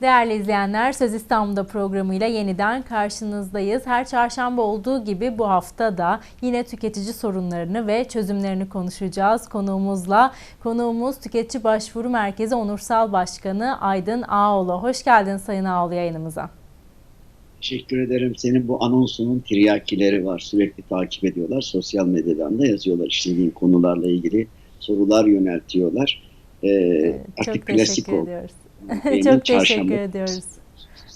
Değerli izleyenler, Söz İstanbul'da programıyla yeniden karşınızdayız. Her çarşamba olduğu gibi bu hafta da yine tüketici sorunlarını ve çözümlerini konuşacağız konuğumuzla. Konuğumuz Tüketici Başvuru Merkezi Onursal Başkanı Aydın Ağoğlu. Hoş geldin Sayın Ağoğlu yayınımıza. Teşekkür ederim. Senin bu anonsunun tiryakileri var. Sürekli takip ediyorlar. Sosyal medyadan da yazıyorlar. İşlediğin konularla ilgili sorular yöneltiyorlar. Ee, artık Çok klasik teşekkür oldu. ediyoruz. Benim Çok teşekkür ediyoruz.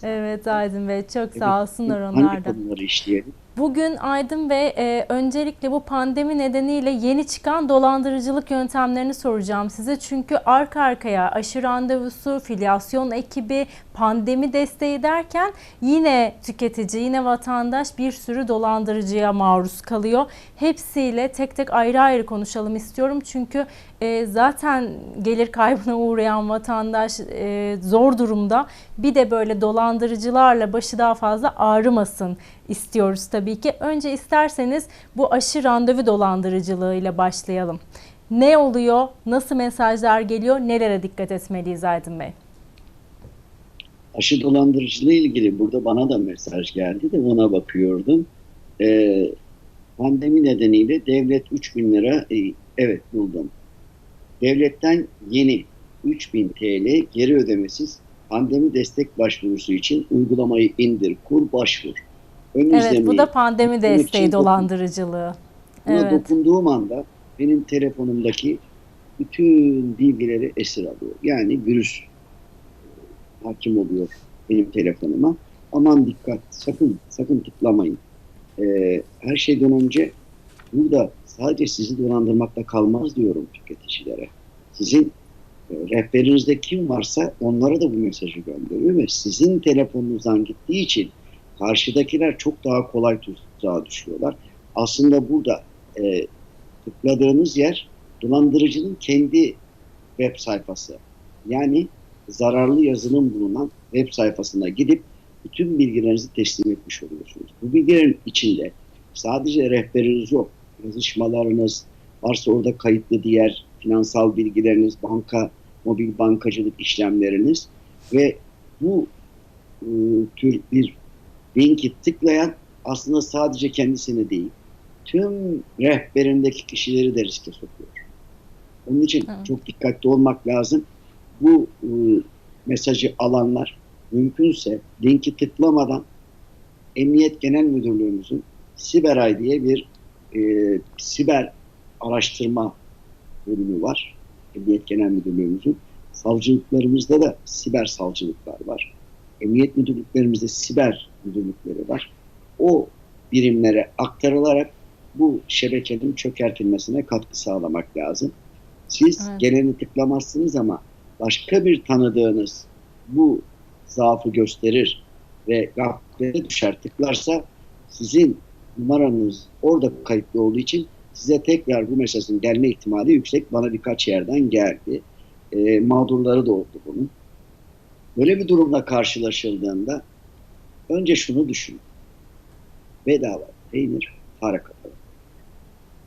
Evet Aydın Bey çok sağ olsunlar Hangi onlar da. konuları işleyelim? Bugün Aydın Bey e, öncelikle bu pandemi nedeniyle yeni çıkan dolandırıcılık yöntemlerini soracağım size. Çünkü arka arkaya aşı randevusu, filyasyon ekibi, pandemi desteği derken yine tüketici, yine vatandaş bir sürü dolandırıcıya maruz kalıyor. Hepsiyle tek tek ayrı ayrı konuşalım istiyorum. Çünkü e, zaten gelir kaybına uğrayan vatandaş e, zor durumda. Bir de böyle dolandırıcılarla başı daha fazla ağrımasın istiyoruz tabii ki. Önce isterseniz bu aşı randevu dolandırıcılığıyla başlayalım. Ne oluyor? Nasıl mesajlar geliyor? Nelere dikkat etmeliyiz Aydın Bey? Aşı dolandırıcılığı ilgili burada bana da mesaj geldi de ona bakıyordum. Ee, pandemi nedeniyle devlet 3000 lira e, evet buldum. Devletten yeni 3000 TL geri ödemesiz pandemi destek başvurusu için uygulamayı indir, kur, başvur. Ön Evet bu izlemeyi da pandemi desteği dolandırıcılığı. Buna Evet. dokunduğum anda benim telefonumdaki bütün bilgileri esir alıyor. Yani virüs e, hakim oluyor benim telefonuma. Aman dikkat, sakın, sakın tıklamayın. Ee, her şeyden önce burada sadece sizi dolandırmakla kalmaz diyorum tüketicilere. Sizin e, rehberinizde kim varsa onlara da bu mesajı gönderiyor ve sizin telefonunuzdan gittiği için karşıdakiler çok daha kolay tuzağa düşüyorlar. Aslında burada e, tıkladığınız yer dolandırıcının kendi web sayfası. Yani zararlı yazılım bulunan web sayfasına gidip bütün bilgilerinizi teslim etmiş oluyorsunuz. Bu bilgilerin içinde sadece rehberiniz yok. Yazışmalarınız, varsa orada kayıtlı diğer finansal bilgileriniz, banka, mobil bankacılık işlemleriniz ve bu e, tür bir linki tıklayan aslında sadece kendisini değil, tüm rehberindeki kişileri de riske sokuyor. Onun için Evet. çok dikkatli olmak lazım. Bu e, mesajı alanlar mümkünse linki tıklamadan Emniyet Genel Müdürlüğümüzün Siberay diye bir e, siber araştırma bölümü var. Emniyet Genel Müdürlüğümüzün. Savcılıklarımızda da siber savcılıklar var. Emniyet müdürlüklerimizde siber müdürlükleri var. O birimlere aktarılarak bu şebekenin çökertilmesine katkı sağlamak lazım. Siz Evet. geleni tıklamazsınız ama başka bir tanıdığınız bu zaafı gösterir ve gaflete düşer tıklarsa sizin numaranız orada kayıtlı olduğu için size tekrar bu mesajın gelme ihtimali yüksek. Bana birkaç yerden geldi. E, mağdurları da oldu bunun. Böyle bir durumla karşılaşıldığında önce şunu düşün. Bedava peynir para kapalı.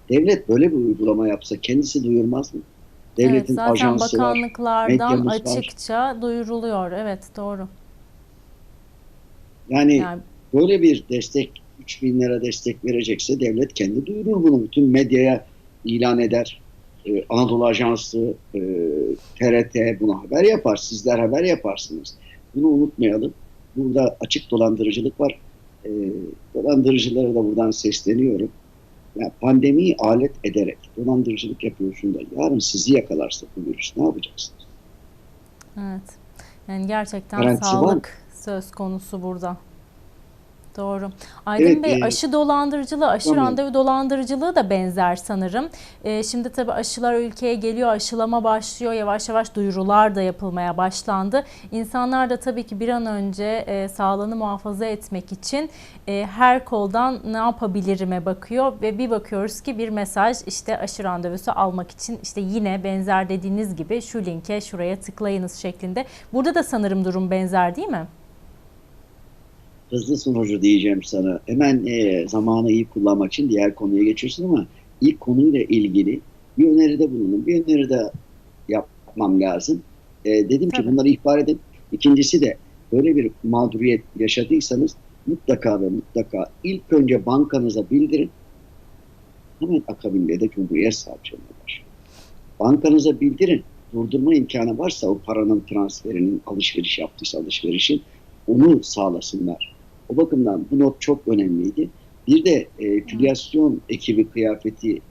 Devlet böyle bir uygulama yapsa kendisi duyurmaz mı? Evet, Devletin zaten ajansı var. bakanlıklardan var. açıkça duyuruluyor. Evet doğru. Yani Yani böyle bir destek 3000 lira destek verecekse devlet kendi duyurur bunu. Bütün medyaya ilan eder. Ee, Anadolu Ajansı, e, TRT buna haber yapar. Sizler haber yaparsınız. Bunu unutmayalım. Burada açık dolandırıcılık var. Ee, dolandırıcılara da buradan sesleniyorum. Ya pandemiyi alet ederek dolandırıcılık yapıyorsun da yarın sizi yakalarsa bu virüs ne yapacaksınız? Evet. Yani gerçekten Garantisi sağlık söz konusu burada. Doğru. Aydın Evet, Bey e, aşı dolandırıcılığı, aşı tabii. randevu dolandırıcılığı da benzer sanırım. E, şimdi tabii aşılar ülkeye geliyor, aşılama başlıyor. Yavaş yavaş duyurular da yapılmaya başlandı. İnsanlar da tabii ki bir an önce e, sağlığını muhafaza etmek için e, her koldan ne yapabilirime bakıyor ve bir bakıyoruz ki bir mesaj işte aşı randevusu almak için işte yine benzer dediğiniz gibi şu linke şuraya tıklayınız şeklinde. Burada da sanırım durum benzer değil mi? Hızlı sonucu diyeceğim sana. Hemen e, zamanı iyi kullanmak için diğer konuya geçiyorsun ama ilk konuyla ilgili bir öneride bulundum. Bir öneride yapmam lazım. E, dedim ki bunları ihbar edin. İkincisi de böyle bir mağduriyet yaşadıysanız mutlaka ve mutlaka ilk önce bankanıza bildirin. Hemen akabinde de Cumhuriyet Savcılığına başvurun. Bankanıza bildirin. Durdurma imkanı varsa o paranın transferinin alışveriş yaptıysa alışverişin onu sağlasınlar. O bakımdan bu not çok önemliydi. Bir de e, filyasyon ekibi kıyafeti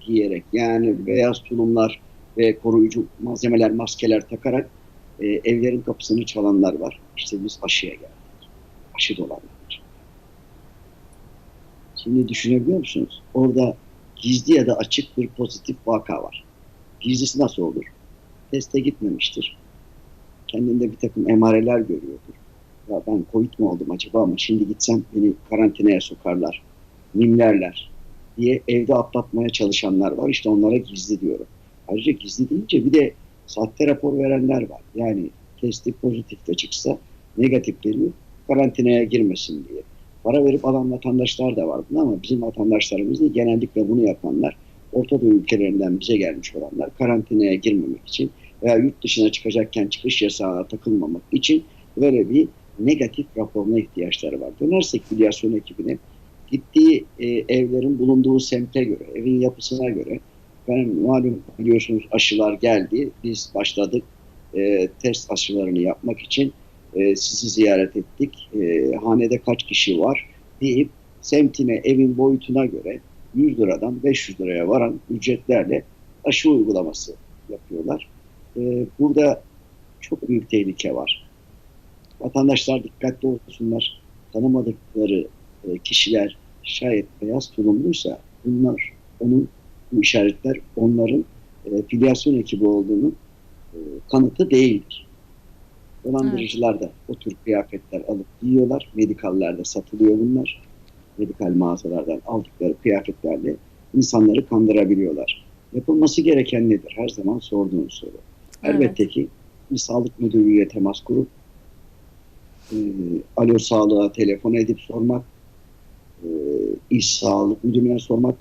giyerek yani beyaz tulumlar ve koruyucu malzemeler, maskeler takarak e, evlerin kapısını çalanlar var. İşte biz aşıya geldik. Aşı dolanlar. Şimdi düşünebiliyor musunuz? Orada gizli ya da açık bir pozitif vaka var. Gizlisi nasıl olur? Teste gitmemiştir. Kendinde bir takım emareler görüyordur. Ya ben Covid mi oldum acaba ama şimdi gitsem beni karantinaya sokarlar, mimlerler diye evde atlatmaya çalışanlar var. İşte onlara gizli diyorum. Ayrıca gizli deyince bir de sahte rapor verenler var. Yani testi pozitif de çıksa negatif veriyor, karantinaya girmesin diye. Para verip alan vatandaşlar da var buna ama bizim vatandaşlarımız da genellikle bunu yapanlar Orta Doğu ülkelerinden bize gelmiş olanlar karantinaya girmemek için veya yurt dışına çıkacakken çıkış yasağına takılmamak için böyle bir negatif raporuna ihtiyaçları var. Dönersek filyasyon ekibine gittiği e, evlerin bulunduğu semte göre, evin yapısına göre ben malum biliyorsunuz aşılar geldi. Biz başladık e, test aşılarını yapmak için e, sizi ziyaret ettik. E, hanede kaç kişi var deyip semtine, evin boyutuna göre 100 liradan 500 liraya varan ücretlerle aşı uygulaması yapıyorlar. E, burada çok büyük tehlike var. Vatandaşlar dikkatli olsunlar. Tanımadıkları e, kişiler şayet beyaz tulumluysa bunlar onun bu işaretler onların e, filyasyon ekibi olduğunu e, kanıtı değildir. Dolandırıcılar da o tür kıyafetler alıp giyiyorlar. Medikallerde satılıyor bunlar. Medikal mağazalardan aldıkları kıyafetlerle insanları kandırabiliyorlar. Yapılması gereken nedir? Her zaman sorduğum soru. Elbette ki bir sağlık müdürlüğüyle temas kurup e, alo sağlığa telefon edip sormak, e, iş sağlık müdürlüğüne sormak,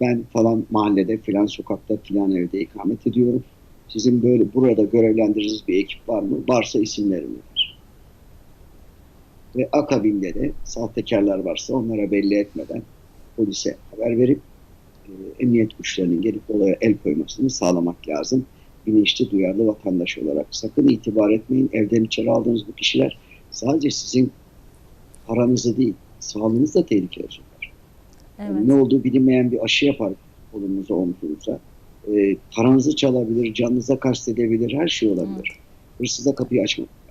ben falan mahallede filan sokakta filan evde ikamet ediyorum. Sizin böyle burada görevlendirdiğiniz bir ekip var mı? Varsa isimlerimi ver. Ve akabinde de sahtekarlar varsa onlara belli etmeden polise haber verip e, emniyet güçlerinin gelip olaya el koymasını sağlamak lazım. Bilinçli, duyarlı vatandaş olarak. Sakın itibar etmeyin. Evden içeri aldığınız bu kişiler sadece sizin paranızı değil, sağlığınızı da tehlikeye sokar. Evet. Yani ne olduğu bilinmeyen bir aşı yapar kolunuza, omzunuza. Ee, paranızı çalabilir, canınıza kastedebilir, her şey olabilir. Hırsıza kapıyı açmak lazım.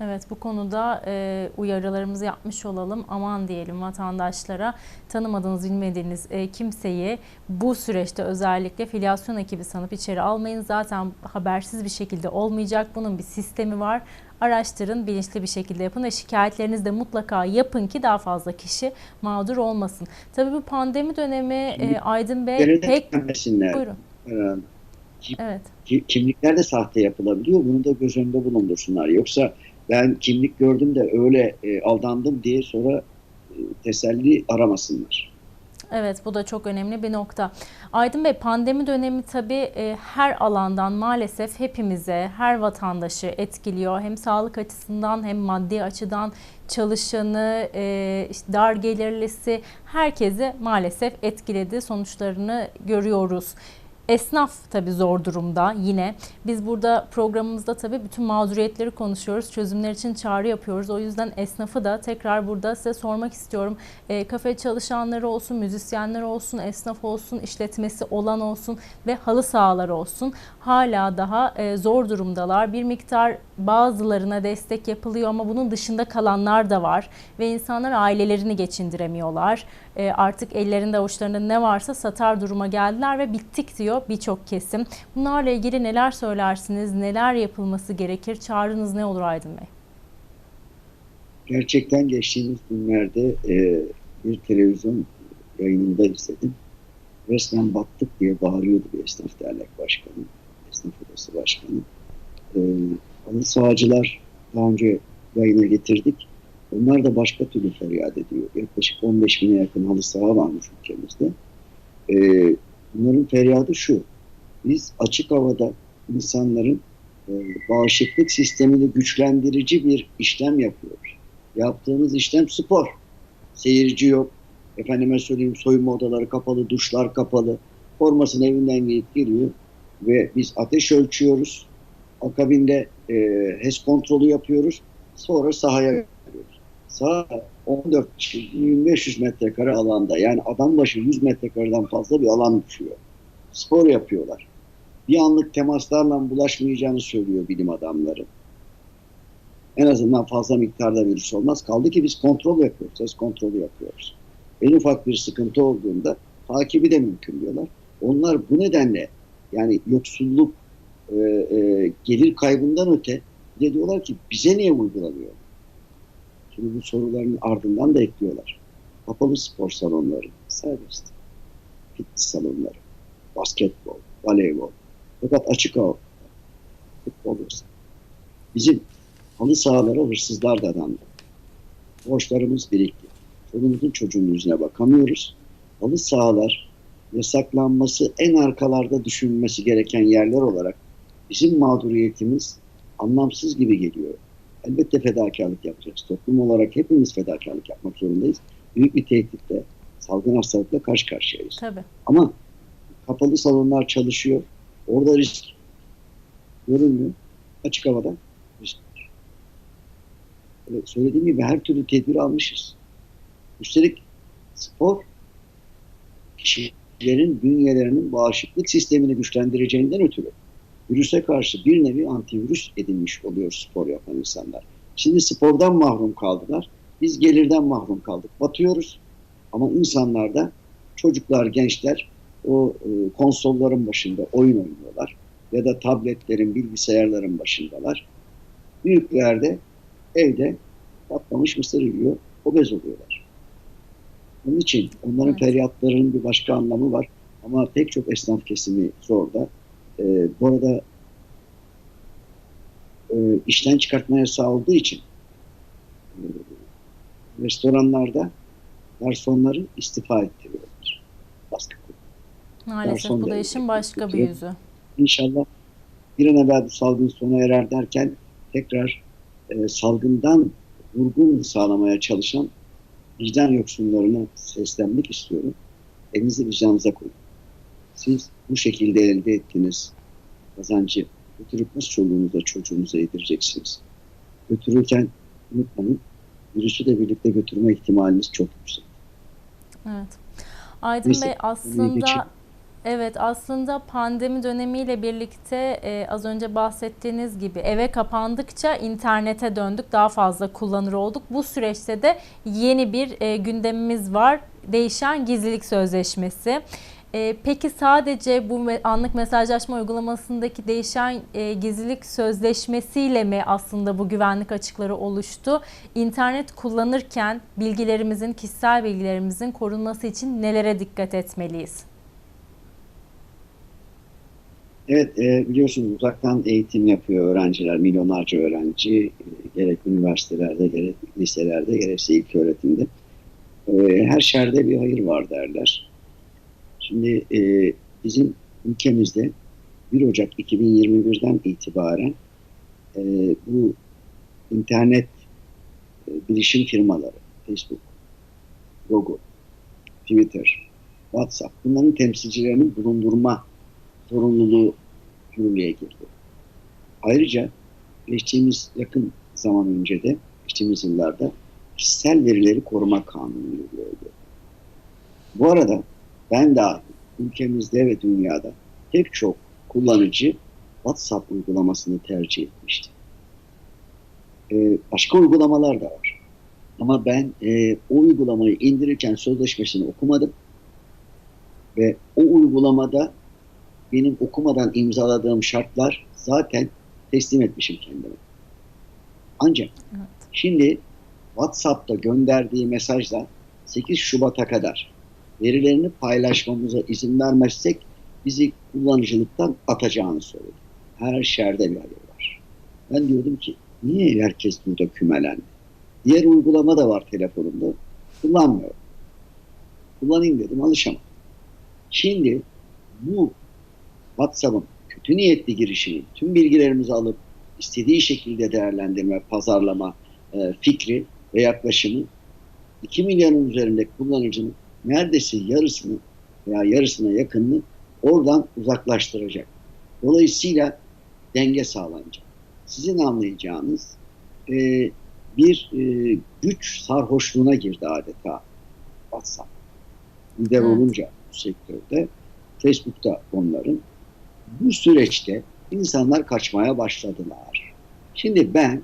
Evet bu konuda e, uyarılarımızı yapmış olalım. Aman diyelim vatandaşlara tanımadığınız, bilmediğiniz e, kimseyi bu süreçte özellikle filyasyon ekibi sanıp içeri almayın. Zaten habersiz bir şekilde olmayacak. Bunun bir sistemi var. Araştırın, bilinçli bir şekilde yapın ve şikayetlerinizi de mutlaka yapın ki daha fazla kişi mağdur olmasın. Tabii bu pandemi dönemi e, Aydın Bey pek... Buyurun. Ee, Evet. ki- kimlikler de sahte yapılabiliyor. Bunu da göz önünde bulundursunlar. Yoksa ben kimlik gördüm de öyle e, aldandım diye sonra e, teselli aramasınlar. Evet bu da çok önemli bir nokta. Aydın Bey pandemi dönemi tabii e, her alandan maalesef hepimize, her vatandaşı etkiliyor. Hem sağlık açısından hem maddi açıdan çalışanı, e, işte dar gelirlisi herkesi maalesef etkiledi. Sonuçlarını görüyoruz. Esnaf tabii zor durumda yine. Biz burada programımızda tabii bütün mağduriyetleri konuşuyoruz. Çözümler için çağrı yapıyoruz. O yüzden esnafı da tekrar burada size sormak istiyorum. E, kafe çalışanları olsun, müzisyenler olsun, esnaf olsun, işletmesi olan olsun ve halı sahaları olsun. Hala daha e, zor durumdalar. Bir miktar bazılarına destek yapılıyor ama bunun dışında kalanlar da var. Ve insanlar ailelerini geçindiremiyorlar. E, artık ellerinde avuçlarında ne varsa satar duruma geldiler ve bittik diyor birçok kesim. Bunlarla ilgili neler söylersiniz, neler yapılması gerekir? Çağrınız ne olur Aydın Bey? Gerçekten geçtiğimiz günlerde e, bir televizyon yayınında izledim. Resmen battık diye bağırıyordu bir esnaf dernek başkanı, esnaf odası başkanı. E, halı sağcılar daha önce yayına getirdik. Onlar da başka türlü feryat ediyor. Yaklaşık 15 bine yakın halı saha varmış ülkemizde. E, bunların feryadı şu. Biz açık havada insanların e, bağışıklık sistemini güçlendirici bir işlem yapıyoruz. Yaptığımız işlem spor. Seyirci yok. Efendime söyleyeyim soyunma odaları kapalı, duşlar kapalı. Formasını evinden giyip geliyor ve biz ateş ölçüyoruz. Akabinde e, HES kontrolü yapıyoruz. Sonra sahaya gidiyoruz. Saha 14 1500 metrekare alanda yani adam başı 100 metrekareden fazla bir alan düşüyor. Spor yapıyorlar. Bir anlık temaslarla bulaşmayacağını söylüyor bilim adamları. En azından fazla miktarda virüs olmaz. Kaldı ki biz kontrol yapıyoruz. Ses kontrolü yapıyoruz. En ufak bir sıkıntı olduğunda takibi de mümkün diyorlar. Onlar bu nedenle yani yoksulluk, e, e, gelir kaybından öte de diyorlar ki bize niye uygulanıyor? Şimdi bu soruların ardından da ekliyorlar. Kapalı spor salonları, serbest. Fitness salonları, basketbol, voleybol. Fakat açık hava, futbol olsa. Bizim halı sahalara hırsızlar da dadandı. Borçlarımız birikti. Çoluğumuzun çocuğun yüzüne bakamıyoruz. Halı sahalar yasaklanması en arkalarda düşünülmesi gereken yerler olarak bizim mağduriyetimiz anlamsız gibi geliyor. Elbette fedakarlık yapacağız. Toplum olarak hepimiz fedakarlık yapmak zorundayız. Büyük bir tehditle, salgın hastalıkla karşı karşıyayız. Tabii. Ama kapalı salonlar çalışıyor. Orada risk görünmüyor. Açık havada risk var. Öyle söylediğim gibi her türlü tedbir almışız. Üstelik spor kişilerin bünyelerinin bağışıklık sistemini güçlendireceğinden ötürü virüse karşı bir nevi antivirüs edinmiş oluyor spor yapan insanlar. Şimdi spordan mahrum kaldılar. Biz gelirden mahrum kaldık. Batıyoruz. Ama insanlar da çocuklar, gençler o e, konsolların başında oyun oynuyorlar. Ya da tabletlerin, bilgisayarların başındalar. Büyükler de evde patlamış mısır yiyor, obez oluyorlar. Onun için onların Evet. feryatlarının bir başka anlamı var. Ama pek çok esnaf kesimi zorda. Ee, bu arada e, işten çıkartma yasağı olduğu için e, restoranlarda garsonları istifa ettiriyorlar. Baskı. Maalesef Garson bu da işin başka bir yüzü. İnşallah bir an evvel bu salgın sona erer derken tekrar e, salgından vurgun sağlamaya çalışan vicdan yoksunlarına seslenmek istiyorum. Elinizi vicdanınıza koyun. Siz bu şekilde elde ettiğiniz kazancı götürüp nasıl çoluğunuza çocuğunuza yedireceksiniz? Götürürken unutmayın virüsü de birlikte götürme ihtimaliniz çok yüksek. Evet. Aydın Neyse, Bey aslında evet aslında pandemi dönemiyle birlikte e, az önce bahsettiğiniz gibi eve kapandıkça internete döndük. Daha fazla kullanır olduk. Bu süreçte de yeni bir e, gündemimiz var. Değişen gizlilik sözleşmesi. E, peki sadece bu anlık mesajlaşma uygulamasındaki değişen e, gizlilik sözleşmesiyle mi aslında bu güvenlik açıkları oluştu? İnternet kullanırken bilgilerimizin, kişisel bilgilerimizin korunması için nelere dikkat etmeliyiz? Evet e, biliyorsunuz uzaktan eğitim yapıyor öğrenciler, milyonlarca öğrenci e, gerek üniversitelerde, gerek liselerde, gerekse ilk öğretimde. Her şerde bir hayır var derler. Şimdi e, bizim ülkemizde 1 Ocak 2021'den itibaren e, bu internet e, bilişim firmaları, Facebook, Google, Twitter, WhatsApp bunların temsilcilerinin bulundurma sorumluluğu yürürlüğe girdi. Ayrıca geçtiğimiz yakın zaman önce de geçtiğimiz yıllarda kişisel verileri koruma kanunu yürürlüğe girdi. Bu arada ben dahil ülkemizde ve dünyada pek çok kullanıcı WhatsApp uygulamasını tercih etmişti. Ee, başka uygulamalar da var. Ama ben e, o uygulamayı indirirken sözleşmesini okumadım. Ve o uygulamada benim okumadan imzaladığım şartlar zaten teslim etmişim kendime. Ancak Evet. şimdi WhatsApp'ta gönderdiği mesajla 8 Şubat'a kadar verilerini paylaşmamıza izin vermezsek bizi kullanıcılıktan atacağını söyledi. Her şerde bir hayır var. Ben diyordum ki niye herkes burada kümelendi? Diğer uygulama da var telefonumda. Kullanmıyorum. Kullanayım dedim alışamadım. Şimdi bu WhatsApp'ın kötü niyetli girişimi, tüm bilgilerimizi alıp istediği şekilde değerlendirme, pazarlama e, fikri ve yaklaşımı 2 milyonun üzerinde kullanıcının neredeyse yarısını veya yarısına yakınını oradan uzaklaştıracak. Dolayısıyla denge sağlanacak. Sizin anlayacağınız e, bir e, güç sarhoşluğuna girdi adeta WhatsApp. Lider Evet. olunca bu sektörde Facebook'ta onların bu süreçte insanlar kaçmaya başladılar. Şimdi ben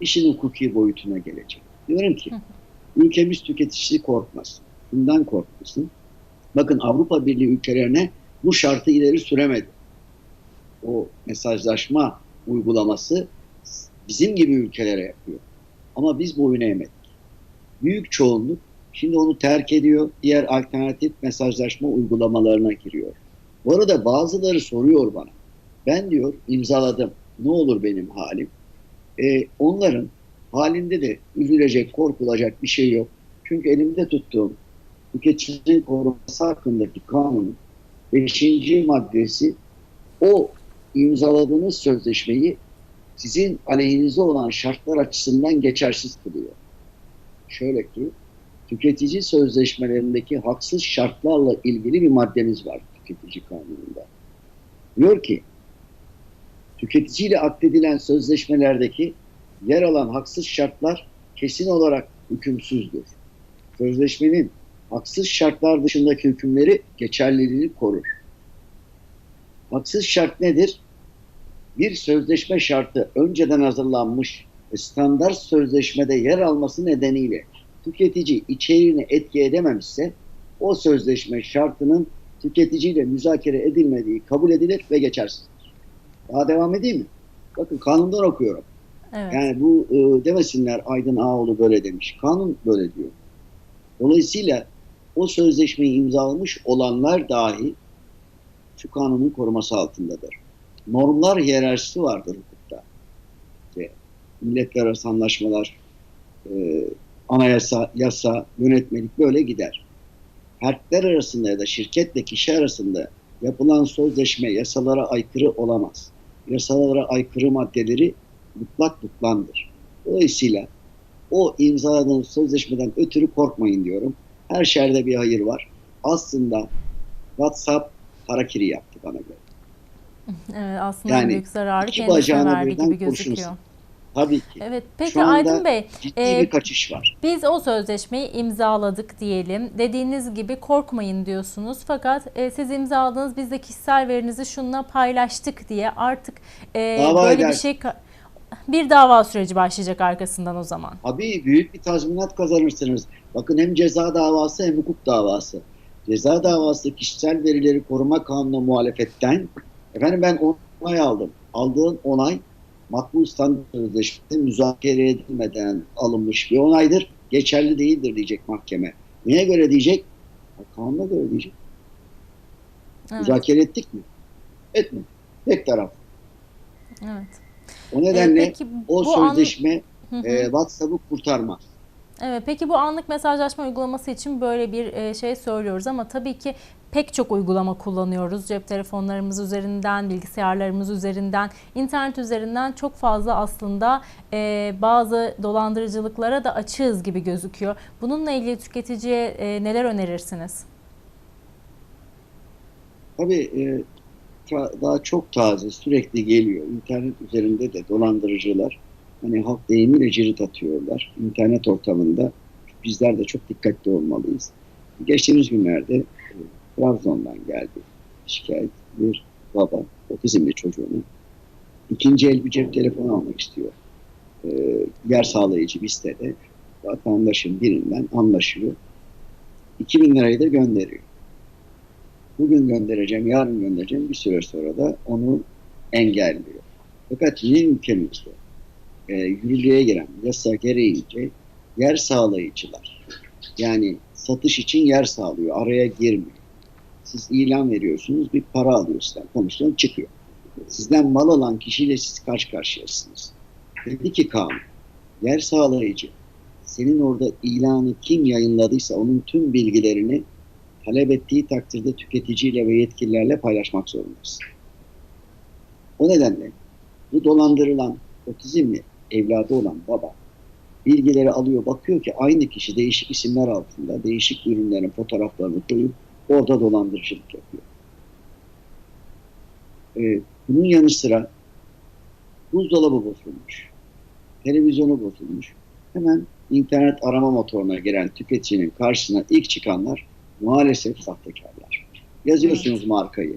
işin hukuki boyutuna geleceğim. Diyorum ki ülkemiz tüketicisi korkmasın. Bundan korkmasın. Bakın Avrupa Birliği ülkelerine bu şartı ileri süremedi. O mesajlaşma uygulaması bizim gibi ülkelere yapıyor. Ama biz boyun eğmedik. Büyük çoğunluk şimdi onu terk ediyor. Diğer alternatif mesajlaşma uygulamalarına giriyor. Bu arada bazıları soruyor bana. Ben diyor imzaladım. Ne olur benim halim? Ee, onların halinde de üzülecek, korkulacak bir şey yok. Çünkü elimde tuttuğum tüketicinin koruması hakkındaki kanunun 5. maddesi o imzaladığınız sözleşmeyi sizin aleyhinize olan şartlar açısından geçersiz kılıyor. Şöyle ki tüketici sözleşmelerindeki haksız şartlarla ilgili bir maddemiz var tüketici kanununda. Diyor ki tüketiciyle akdedilen sözleşmelerdeki yer alan haksız şartlar kesin olarak hükümsüzdür. Sözleşmenin haksız şartlar dışındaki hükümleri geçerliliğini korur. Haksız şart nedir? Bir sözleşme şartı önceden hazırlanmış ve standart sözleşmede yer alması nedeniyle tüketici içeriğini etki edememişse o sözleşme şartının tüketiciyle müzakere edilmediği kabul edilir ve geçersizdir. Daha devam edeyim mi? Bakın kanundan okuyorum. Evet. Yani bu e, demesinler Aydın Ağoğlu böyle demiş. Kanun böyle diyor. Dolayısıyla o sözleşmeyi imzalamış olanlar dahi şu kanunun koruması altındadır. Normlar hiyerarşisi vardır hukukta. İşte milletler arası anlaşmalar, e, anayasa, yasa, yönetmelik böyle gider. Fertler arasında ya da şirketle kişi arasında yapılan sözleşme yasalara aykırı olamaz. Yasalara aykırı maddeleri mutlak butlandır. Dolayısıyla o imzaladığınız sözleşmeden ötürü korkmayın diyorum. Her şerde bir hayır var. Aslında WhatsApp harakiri yaptı bana göre. Evet, aslında Yani büyük zararı kendisine birden gibi kurşun gözüküyor. Tabii ki. Evet, peki Şu Aydın Bey, Ciddi e, bir kaçış var. Biz o sözleşmeyi imzaladık diyelim. Dediğiniz gibi korkmayın diyorsunuz. Fakat e, siz imzaladınız biz de kişisel verinizi şununla paylaştık diye artık e, Dava böyle bir eder. şey ka- bir dava süreci başlayacak arkasından o zaman. Abi büyük bir tazminat kazanırsınız. Bakın hem ceza davası hem hukuk davası. Ceza davası kişisel verileri koruma kanuna muhalefetten efendim ben onay aldım. Aldığın onay makbul standart sözleşmede müzakere edilmeden alınmış bir onaydır. Geçerli değildir diyecek mahkeme. Neye göre diyecek? Kanuna göre diyecek. Evet, Müzakere ettik mi? Etmedik. Tek taraf. evet. O E, nedenle peki o an- sözleşme hı. e, WhatsApp'ı kurtarmaz. Evet, peki bu anlık mesajlaşma uygulaması için böyle bir e, şey söylüyoruz ama tabii ki pek çok uygulama kullanıyoruz. Cep telefonlarımız üzerinden, bilgisayarlarımız üzerinden, internet üzerinden çok fazla aslında e, bazı dolandırıcılıklara da açığız gibi gözüküyor. Bununla ilgili tüketiciye e, neler önerirsiniz? Tabii e, daha çok taze, sürekli geliyor. İnternet üzerinde de dolandırıcılar hani halk deyimiyle cirit atıyorlar. İnternet ortamında bizler de çok dikkatli olmalıyız. Geçtiğimiz günlerde e, Trabzon'dan geldi şikayet bir baba otizmli çocuğunu ikinci el bir cep telefonu almak istiyor. E, yer sağlayıcı bir sitede vatandaşın birinden anlaşıyor. 2000 lirayı da gönderiyor bugün göndereceğim, yarın göndereceğim bir süre sonra da onu engelliyor. Fakat yine ülkemizde e, yürürlüğe giren yasa gereğince yer sağlayıcılar yani satış için yer sağlıyor, araya girmiyor. Siz ilan veriyorsunuz, bir para alıyor sizden, komisyon çıkıyor. Sizden mal alan kişiyle siz karşı karşıyasınız. Dedi ki kanun, yer sağlayıcı senin orada ilanı kim yayınladıysa onun tüm bilgilerini talep ettiği takdirde tüketiciyle ve yetkililerle paylaşmak zorundasın. O nedenle bu dolandırılan otizmli evladı olan baba bilgileri alıyor bakıyor ki aynı kişi değişik isimler altında değişik ürünlerin fotoğraflarını koyup orada dolandırıcılık yapıyor. Ee, bunun yanı sıra buzdolabı bozulmuş, televizyonu bozulmuş. Hemen internet arama motoruna giren tüketicinin karşısına ilk çıkanlar maalesef sahtekarlar. Yazıyorsunuz markayı.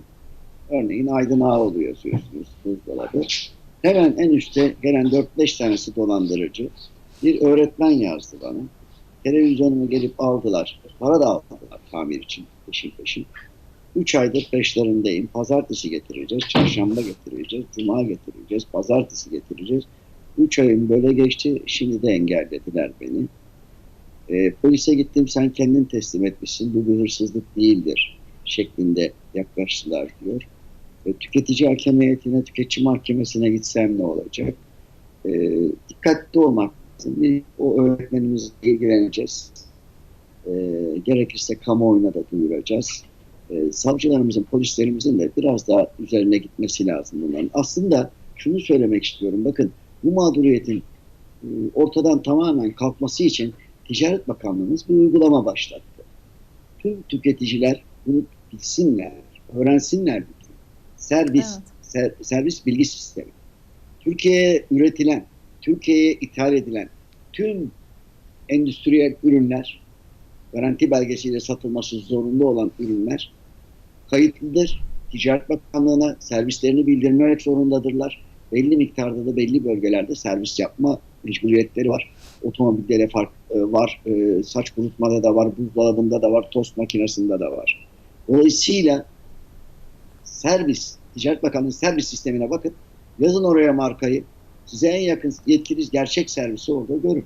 Örneğin Aydın Ağoğlu yazıyorsunuz buzdolabı. Hemen en üstte gelen 4-5 tanesi dolandırıcı. Bir öğretmen yazdı bana. Televizyonumu gelip aldılar. Para da aldılar tamir için peşin peşin. Üç aydır peşlerindeyim. Pazartesi getireceğiz, çarşamba getireceğiz, cuma getireceğiz, pazartesi getireceğiz. Üç ayım böyle geçti. Şimdi de engellediler beni. E, polise gittim sen kendin teslim etmişsin. Bu bir hırsızlık değildir şeklinde yaklaştılar diyor. E, tüketici hakem heyetine, tüketici mahkemesine gitsem ne olacak? E, dikkatli olmak lazım. O öğretmenimizle ilgileneceğiz. E, gerekirse kamuoyuna da duyuracağız. E, savcılarımızın, polislerimizin de biraz daha üzerine gitmesi lazım bunların. Aslında şunu söylemek istiyorum. Bakın bu mağduriyetin e, ortadan tamamen kalkması için Ticaret Bakanlığımız bir uygulama başlattı. Tüm tüketiciler bunu bilsinler, öğrensinler. Servis, Evet. ser- servis bilgi sistemi. Türkiye'ye üretilen, Türkiye'ye ithal edilen tüm endüstriyel ürünler, garanti belgesiyle satılması zorunlu olan ürünler kayıtlıdır. Ticaret Bakanlığı'na servislerini bildirmek zorundadırlar. Belli miktarda da belli bölgelerde servis yapma mecburiyetleri var. Otomobilde de fark e, var, e, saç kurutmada da var, buzdolabında da var, tost makinesinde de var. Dolayısıyla servis, Ticaret Bakanlığı servis sistemine bakın. Yazın oraya markayı. Size en yakın yetkili gerçek servisi orada görün.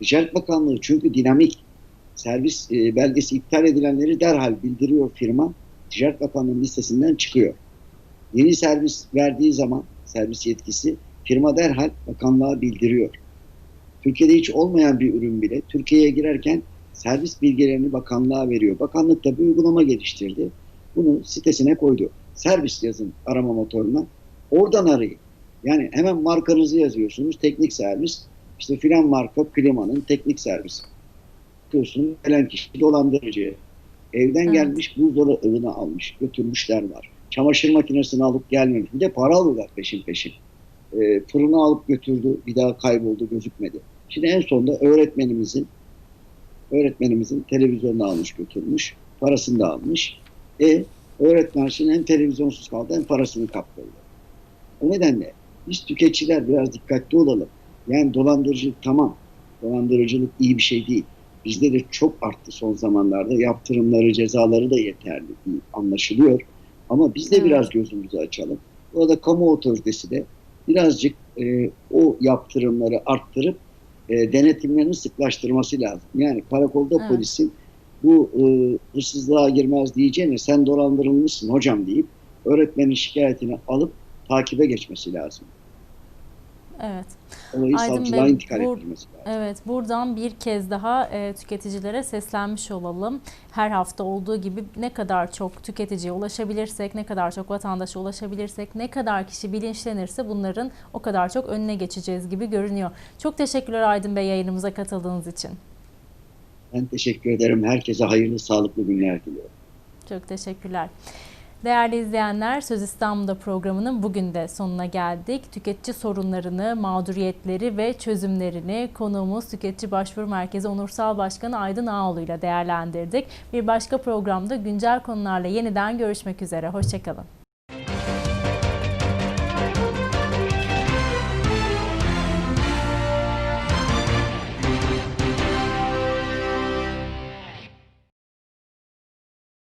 Ticaret Bakanlığı çünkü dinamik. Servis e, belgesi iptal edilenleri derhal bildiriyor firma. Ticaret Bakanlığı listesinden çıkıyor. Yeni servis verdiği zaman servis yetkisi firma derhal bakanlığa bildiriyor. Türkiye'de hiç olmayan bir ürün bile Türkiye'ye girerken servis bilgilerini bakanlığa veriyor. Bakanlık da bir uygulama geliştirdi. Bunu sitesine koydu. Servis yazın arama motoruna. Oradan arayın. Yani hemen markanızı yazıyorsunuz. Teknik servis. İşte filan marka klimanın teknik servisi. Bakıyorsunuz gelen kişi dolandırıcı. Evden Evet. gelmiş buzdolabını almış. Götürmüşler var. Çamaşır makinesini alıp gelmemiş. Bir de para alıyorlar peşin peşin. E, fırını alıp götürdü. Bir daha kayboldu gözükmedi. Şimdi en sonunda öğretmenimizin öğretmenimizin televizyonunu almış götürmüş. Parasını da almış. E öğretmen şimdi hem televizyonsuz kaldı hem parasını kaptırdı. O nedenle biz tüketiciler biraz dikkatli olalım. Yani dolandırıcılık tamam. Dolandırıcılık iyi bir şey değil. Bizde de çok arttı son zamanlarda. Yaptırımları, cezaları da yeterli değil, anlaşılıyor. Ama biz de Evet. biraz gözümüzü açalım. Burada kamu otoritesi de birazcık e, o yaptırımları arttırıp e, denetimlerini sıklaştırması lazım. Yani karakolda Evet. polisin bu e, hırsızlığa girmez diyeceğine sen dolandırılmışsın hocam deyip öğretmenin şikayetini alıp takibe geçmesi lazım. Evet. Olayı Aydın Bey, intikal bu- ettirmesi lazım. Evet, buradan bir kez daha e, tüketicilere seslenmiş olalım. Her hafta olduğu gibi ne kadar çok tüketiciye ulaşabilirsek, ne kadar çok vatandaşa ulaşabilirsek, ne kadar kişi bilinçlenirse bunların o kadar çok önüne geçeceğiz gibi görünüyor. Çok teşekkürler Aydın Bey yayınımıza katıldığınız için. Ben teşekkür ederim. Herkese hayırlı, sağlıklı günler diliyorum. Çok teşekkürler. Değerli izleyenler, Söz İstanbul'da programının bugün de sonuna geldik. Tüketici sorunlarını, mağduriyetleri ve çözümlerini konuğumuz Tüketici Başvuru Merkezi Onursal Başkanı Aydın Ağoğlu ile değerlendirdik. Bir başka programda güncel konularla yeniden görüşmek üzere. Hoşçakalın.